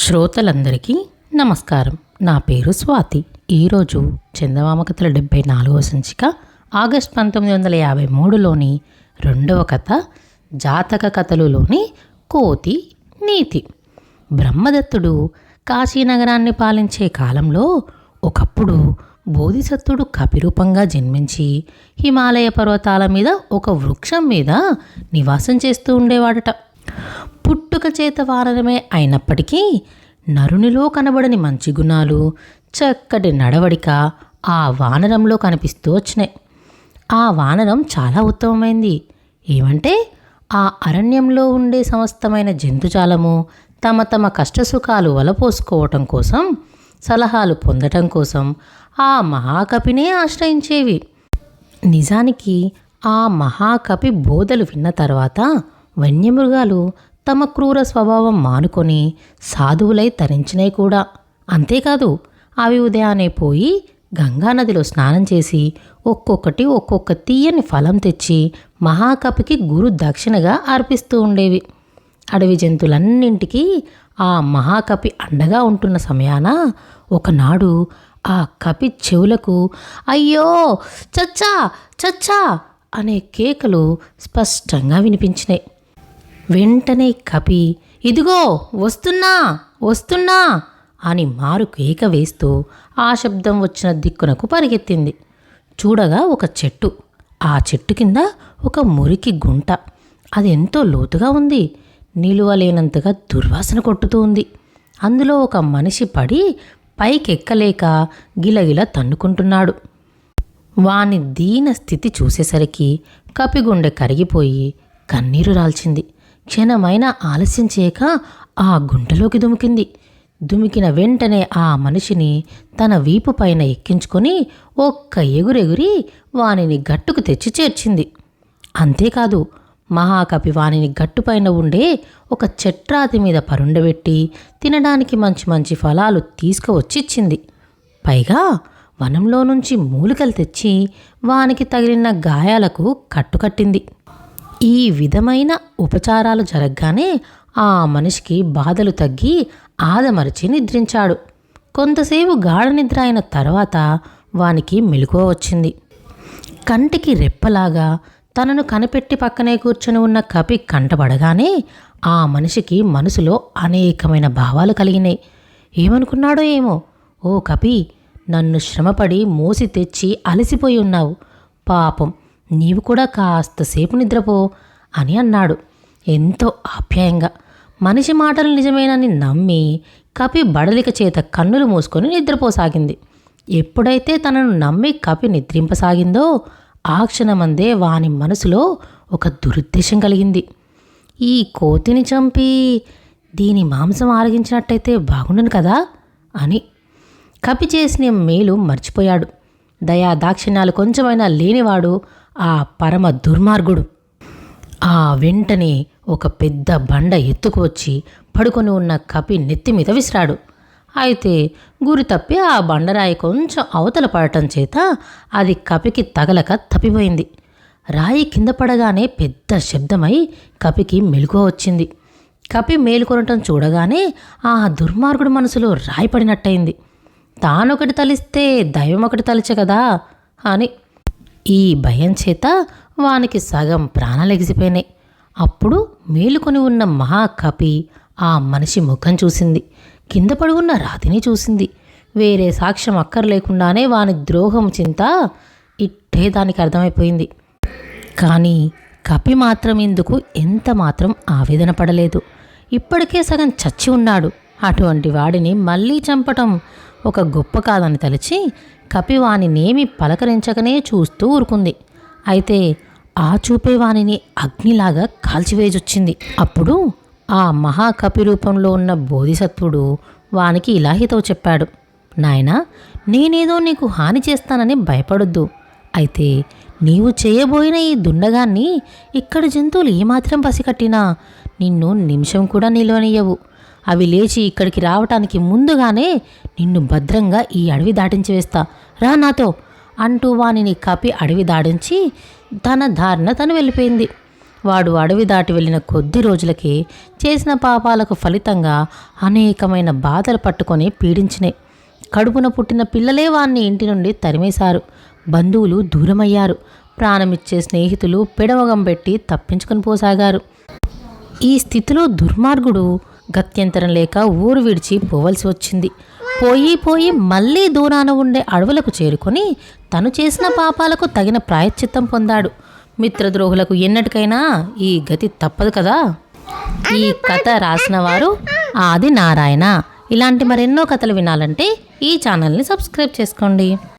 శ్రోతలందరికీ నమస్కారం. నా పేరు స్వాతి. ఈరోజు చందమామ కథల డెబ్బై నాలుగవ సంచిక ఆగస్ట్ పంతొమ్మిది వందల యాభై మూడులోని రెండవ కథ జాతక కథలులోని కోతి నీతి. బ్రహ్మదత్తుడు కాశీనగరాన్ని పాలించే కాలంలో ఒకప్పుడు బోధిసత్తుడు కపిరూపంగా జన్మించి హిమాలయ పర్వతాల మీద ఒక వృక్షం మీద నివాసం చేస్తూ ఉండేవాడట. పుట్టుక చేత వానరమే అయినప్పటికీ నరునిలో కనబడని మంచి గుణాలు చక్కటి నడవడిక ఆ వానరంలో కనిపిస్తూ వచ్చినాయి. ఆ వానరం చాలా ఉత్తమమైంది. ఏమంటే ఆ అరణ్యంలో ఉండే సమస్తమైన జంతుజాలము తమ తమ కష్టసుఖాలు వలపోసుకోవటం కోసం సలహాలు పొందటం కోసం ఆ మహాకపినే ఆశ్రయించేవి. నిజానికి ఆ మహాకపి బోధలు విన్న తర్వాత వన్యమృగాలు తమ క్రూర స్వభావం మానుకొని సాధువులై తరించినాయి కూడా. అంతేకాదు అవి ఉదయాన్నే పోయి గంగానదిలో స్నానం చేసి ఒక్కొక్కటి ఒక్కొక్క తీయని ఫలం తెచ్చి మహాకపికి గురు దక్షిణగా అర్పిస్తూ ఉండేవి. అడవి జంతువులన్నింటికీ ఆ మహాకపి అండగా ఉంటున్న సమయాన ఒకనాడు ఆ కపి చెవులకు అయ్యో చచ్చా చచ్చా అనే కేకలు స్పష్టంగా వినిపించినాయి వెంటనే కపి ఇదిగో వస్తున్నా వస్తున్నా అని మారు కేక వేస్తూ ఆ శబ్దం వచ్చిన దిక్కునకు పరిగెత్తింది. చూడగా ఒక చెట్టు. ఆ చెట్టు కింద ఒక మురికి గుంట. అది ఎంతో లోతుగా ఉంది. నిలువలేనంతగా దుర్వాసన కొట్టుతూ ఉంది. అందులో ఒక మనిషి పడి పైకెక్కలేక గిలగిల తన్నుకుంటున్నాడు. వాని దీన స్థితి చూసేసరికి కపిగుండె కరిగిపోయి కన్నీరు రాల్చింది. క్షణమైన ఆలస్యం చేయక ఆ గుంటలోకి దుమికింది. దుమికిన వెంటనే ఆ మనిషిని తన వీపు పైన ఎక్కించుకొని ఒక్క ఎగురెగురి వానిని గట్టుకు తెచ్చి చేర్చింది. అంతేకాదు మహాకపి వానిని గట్టుపైన ఉండే ఒక చెట్రాతి మీద పరుండబెట్టి తినడానికి మంచి మంచి ఫలాలు తీసుకువచ్చిచ్చింది పైగా వనంలో నుంచి మూలికలు తెచ్చి వానికి తగిలిన గాయాలకు కట్టుకట్టింది. ఈ విధమైన ఉపచారాలు జరగగానే ఆ మనిషికి బాధలు తగ్గి ఆదమరిచి నిద్రించాడు. కొంతసేపు గాఢ నిద్ర అయిన తర్వాత వానికి మెలకువ వచ్చింది. కంటికి రెప్పలాగా తనను కనిపెట్టి పక్కనే కూర్చొని ఉన్న కపి కంటపడగానే ఆ మనిషికి మనసులో అనేకమైన భావాలు కలిగినాయి ఏమనుకున్నాడో ఏమో? ఓ కపి నన్ను శ్రమపడి మోసి తెచ్చి అలసిపోయి ఉన్నావు. పాపం నీవు కూడా కాస్తసేపు నిద్రపో అని అన్నాడు. ఎంతో ఆప్యాయంగా. మనిషి మాటలు నిజమేనని నమ్మి కపి బడలిక చేత కన్నులు మూసుకొని నిద్రపోసాగింది. ఎప్పుడైతే తనను నమ్మి కపి నిద్రింపసాగిందో ఆ క్షణమందే వాని మనసులో ఒక దురుద్దేశం కలిగింది. ఈ కోతిని చంపి దీని మాంసం ఆరగించినట్టయితే బాగుండను కదా అని. కపి చేసిన మేలు మర్చిపోయాడు. దయా దాక్షిణ్యాలు కొంచెమైనా లేనివాడు ఆ పరమ దుర్మార్గుడు. ఆ వెంటనే ఒక పెద్ద బండ ఎత్తుకువచ్చి పడుకొని ఉన్న కపి నెత్తి మీద విసిరాడు. అయితే గురి తప్పి ఆ బండరాయి కొంచెం అవతల పడటం చేత అది కపికి తగలక తప్పిపోయింది. రాయి కింద పడగానే పెద్ద శబ్దమై కపికి మెలకువ వచ్చింది. కపి మేలుకొనటం చూడగానే ఆ దుర్మార్గుడి మనసులో రాయి పడినట్టయింది. తానొకటి తలిస్తే దైవం ఒకటి తలిచే కదా అని ఈ భయం చేత వానికి సగం ప్రాణాలు ఎగిసిపోయినాయి. అప్పుడు మేలుకొని ఉన్న మహాకపి ఆ మనిషి ముఖం చూసింది. కింద పడి ఉన్న రాతిని చూసింది. వేరే సాక్ష్యం అక్కర్లేకుండానే వాని ద్రోహం చింత ఇట్టే దానికి అర్థమైపోయింది. కానీ కపి మాత్రం ఇందుకు ఎంత మాత్రం ఆవేదన పడలేదు. ఇప్పటికే సగం చచ్చి ఉన్నాడు. అటువంటి వాడిని మళ్ళీ చంపటం ఒక గొప్ప కాదని తలిచి కపి వానినేమి పలకరించకనే చూస్తూ ఊరుకుంది. అయితే ఆ చూపే వానిని అగ్నిలాగా కాల్చివేజొచ్చింది అప్పుడు ఆ మహాకపి రూపంలో ఉన్న బోధిసత్వుడు వానికి ఇలా హితవు చెప్పాడు. నాయనా నేనేదో నీకు హాని చేస్తానని భయపడొద్దు. అయితే నీవు చేయబోయిన ఈ దుండగాన్ని ఇక్కడ జంతువులు ఏమాత్రం పసికట్టినా నిన్ను నిమిషం కూడా నిలవనియ్యవు అవి లేచి ఇక్కడికి రావటానికి ముందుగానే నిన్ను భద్రంగా ఈ అడవి దాటించి వేస్తా. రా నాతో అంటూ వానిని కపి అడవి దాడించి తన దారిన తను వెళ్ళిపోయింది. వాడు అడవి దాటి వెళ్ళిన కొద్ది రోజులకి చేసిన పాపాలకు ఫలితంగా అనేకమైన బాధలు పట్టుకొని పీడించినాయి కడుపున పుట్టిన పిల్లలే వాణ్ణి ఇంటి నుండి తరిమేశారు. బంధువులు దూరమయ్యారు. ప్రాణమిచ్చే స్నేహితులు పిడవగం పెట్టి తప్పించుకొని పోసాగారు. ఈ స్థితిలో దుర్మార్గుడు గత్యంతరం లేక ఊరు విడిచి పోవలసి వచ్చింది. పోయి పోయి మళ్ళీ దూరాన ఉండే అడవులకు చేరుకొని తను చేసిన పాపాలకు తగిన ప్రాయశ్చిత్తం పొందాడు. మిత్రద్రోహులకు ఎన్నటికైనా ఈ గతి తప్పదు కదా? ఈ కథ రాసిన వారు ఆది నారాయణ ఇలాంటి మరెన్నో కథలు వినాలంటే ఈ ఛానల్ని సబ్స్క్రైబ్ చేసుకోండి.